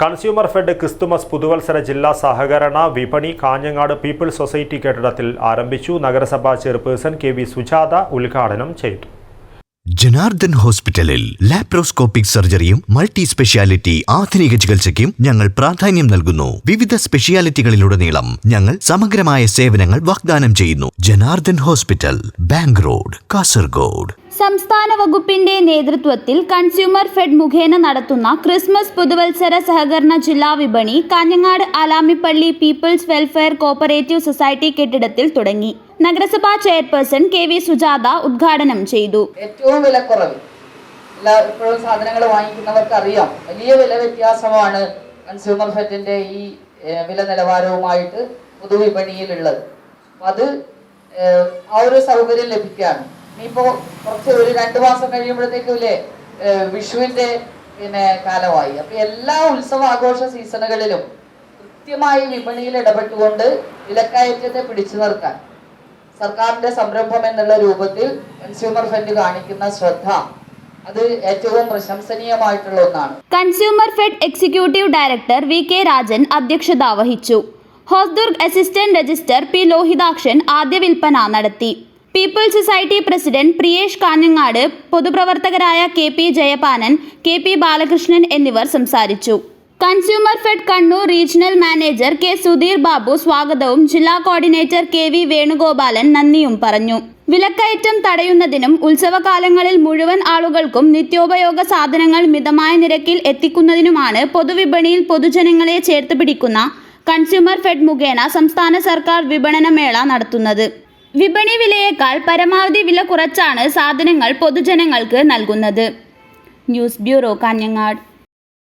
Consumer fed Christmas പുതുവത്സര ജില്ലാ സഹകരണ വിപണി കാഞ്ഞങ്ങാട് പീപ്പിൾസ് സൊസൈറ്റി കെട്ടിടത്തിൽ ആരംഭിച്ചു നഗരസഭാ ചെയർപേഴ്സൺ കെ വി സുജാത ഉദ്ഘാടനം ചെയ്തു. ജനാർദ്ദൻ ഹോസ്പിറ്റലിൽ ലാപ്രോസ്കോപ്പിക് സർജറിയും മൾട്ടി സ്പെഷ്യാലിറ്റി ആധുനിക ചികിത്സയ്ക്കും ഞങ്ങൾ പ്രാധാന്യം നൽകുന്നു. വിവിധ സ്പെഷ്യാലിറ്റികളിലുടനീളം ഞങ്ങൾ സമഗ്രമായ സേവനങ്ങൾ വാഗ്ദാനം ചെയ്യുന്നു. Janardhan hospital bank road Kasaragod. സംസ്ഥാന വകുപ്പിന്റെ നേതൃത്വത്തിൽ കൺസ്യൂമർ ഫെഡ് മുഖേന നടത്തുന്ന ക്രിസ്മസ് പുതുവത്സര സഹകരണ ജില്ലാ വിപണി Kanhangad Alamipalli people's welfare cooperative society കെട്ടിടത്തിൽ തുടങ്ങി. നഗരസഭാ ചെയർപേഴ്സൺ കെ വി സുജാത ഉദ്ഘാടനം ചെയ്തു. ഏറ്റവും വിലക്കുറവ്. എല്ലാ ഇപ്പോഴും സാധനങ്ങൾ വാങ്ങിക്കുന്നവർക്ക് അറിയാം വലിയ വില വ്യത്യാസമാണ് കൺസ്യൂമർ ഫെഡിന്റെ ഈ വില നിലവാരവുമായിട്ട് അത് ആ ഒരു സൗകര്യം ലഭിക്കുകയാണ് ഇനിയിപ്പോ കുറച്ച് ഒരു രണ്ടു മാസം കഴിയുമ്പോഴത്തേക്കും ഇല്ലേ വിഷുവിന്റെ പിന്നെ കാലമായി. അപ്പൊ എല്ലാ ഉത്സവ ആഘോഷ സീസണുകളിലും കൃത്യമായി വിപണിയിൽ ഇടപെട്ടുകൊണ്ട് വിലക്കയറ്റത്തെ പിടിച്ചു നിർത്താൻ സർക്കാരിന്റെ സംരംഭം എന്നുള്ള രൂപത്തിൽ കൺസ്യൂമർ ഫെഡ് കാണിക്കുന്ന ശ്രദ്ധ അത് ഏറ്റവും പ്രശംസനീയമായിട്ടുള്ള ഒന്നാണ്. Consumer fed executive director V K Rajan അധ്യക്ഷത വഹിച്ചു. Hosdurg assistant register P Lohithakshan ആദ്യ വിൽപ്പന നടത്തി. People's society president Priyesh Kanhangad പൊതുപ്രവർത്തകരായ K P Jayapanan K P Balakrishnan എന്നിവർ സംസാരിച്ചു. Consumer fed Kannur regional manager K Sudheer Babu സ്വാഗതവും ജില്ലാ coordinator K V Venugopalan നന്ദിയും പറഞ്ഞു. വിലക്കയറ്റം തടയുന്നതിനും ഉത്സവകാലങ്ങളിൽ മുഴുവൻ ആളുകൾക്കും നിത്യോപയോഗ സാധനങ്ങൾ മിതമായ നിരക്കിൽ എത്തിക്കുന്നതിനുമാണ് പൊതുവിപണിയിൽ പൊതുജനങ്ങളെ ചേർത്ത് പിടിക്കുന്ന കൺസ്യൂമർ ഫെഡ് മുഖേന സംസ്ഥാന സർക്കാർ വിപണനമേള നടത്തുന്നത്. വിപണി വിലയേക്കാൾ പരമാവധി വില കുറച്ചാണ് സാധനങ്ങൾ പൊതുജനങ്ങൾക്ക് നൽകുന്നത്. News bureau Kanhangad.